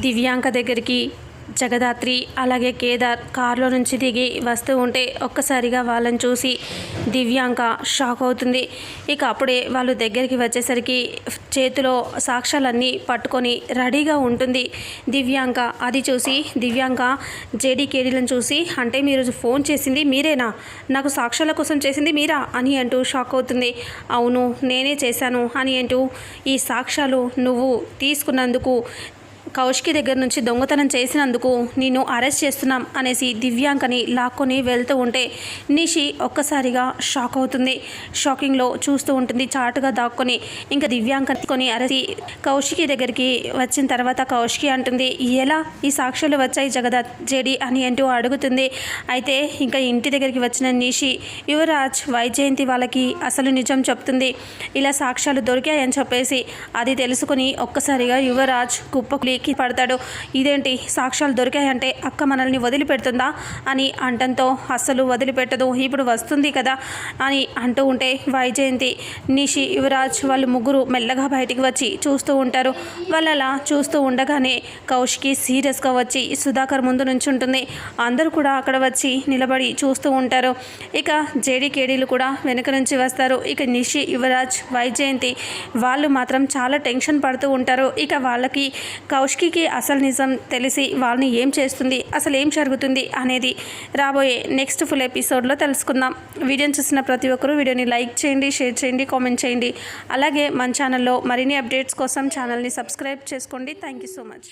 దివ్యాంక దగ్గరికి జగదాత్రి అలాగే కేదార్ కారులో నుంచి దిగి వస్తూ ఉంటే ఒక్కసారిగా వాళ్ళని చూసి దివ్యాంక షాక్ అవుతుంది. ఇక అప్పుడే వాళ్ళు దగ్గరికి వచ్చేసరికి చేతిలో సాక్ష్యాలన్నీ పట్టుకొని రెడీగా ఉంటుంది. దివ్యాంక అది చూసి దివ్యాంక జేడీ కేడీలను చూసి అంటే మీరు ఫోన్ చేసింది మీరేనా? నాకు సాక్ష్యాల కోసం చేసింది మీరా? అని అంటూ షాక్ అవుతుంది. అవును నేనే చేశాను అని అంటూ ఈ సాక్ష్యాలు నువ్వు తీసుకున్నందుకు కౌష్కి దగ్గర నుంచి దొంగతనం చేసినందుకు నిన్ను అరెస్ట్ చేస్తున్నాం అనేసి దివ్యాంకని లాక్కొని వెళ్తూ ఉంటే నిషి ఒక్కసారిగా షాక్ అవుతుంది. షాకింగ్లో చూస్తూ ఉంటుంది. చాటుగా దాక్కొని ఇంకా దివ్యాంకని అరెస్ట్ కౌశికి దగ్గరికి వచ్చిన తర్వాత కౌశికి అంటుంది ఎలా? ఈ సాక్ష్యాలు వచ్చాయి జగదత్ జేడి అని అంటూ అడుగుతుంది. అయితే ఇంకా ఇంటి దగ్గరికి వచ్చిన నిషి యువరాజ్ వైజయంతి వాళ్ళకి అసలు నిజం చెప్తుంది. ఇలా సాక్ష్యాలు దొరికాయని చెప్పేసి అది తెలుసుకుని ఒక్కసారిగా యువరాజ్ కుప్పకులి కుప్పకులికి పడతాడు. ఇదేంటి? సాక్ష్యాలు దొరికాయంటే అక్క మనల్ని వదిలిపెడుతుందా? అని అంటంతో అస్సలు వదిలిపెట్టదు. ఇప్పుడు వస్తుంది కదా అని అంటూ ఉంటే వైజయంతి నిషి యువరాజ్ వాళ్ళు ముగ్గురు మెల్లగా బయటికి వచ్చి చూస్తూ ఉంటారు. వాళ్ళు అలా చూస్తూ ఉండగానే కౌశికి సీరియస్గా వచ్చి సుధాకర్ ముందు నుంచి ఉంటుంది. అందరూ కూడా అక్కడ వచ్చి నిలబడి చూస్తూ ఉంటారు. ఇక జేడీ కేడీలు కూడా వెనక నుంచి వస్తారు. ఇక నిషి యువరాజ్ వైజయంతి వాళ్ళు మాత్రం చాలా టెన్షన్ పడుతూ ఉంటారు. ఇక వాళ్ళకి కౌ కౌశికి అసలు నిజం తెలిసి వాళ్ళని ఏం చేస్తుంది అసలు ఏం జరుగుతుంది అనేది రాబోయే నెక్స్ట్ ఫుల్ ఎపిసోడ్లో తెలుసుకుందాం. వీడియోని చూసిన ప్రతి ఒక్కరూ వీడియోని లైక్ చేయండి షేర్ చేయండి కామెంట్ చేయండి. అలాగే మన ఛానల్లో మరిన్ని అప్డేట్స్ కోసం ఛానల్ని సబ్స్క్రైబ్ చేసుకోండి. Thank you so much.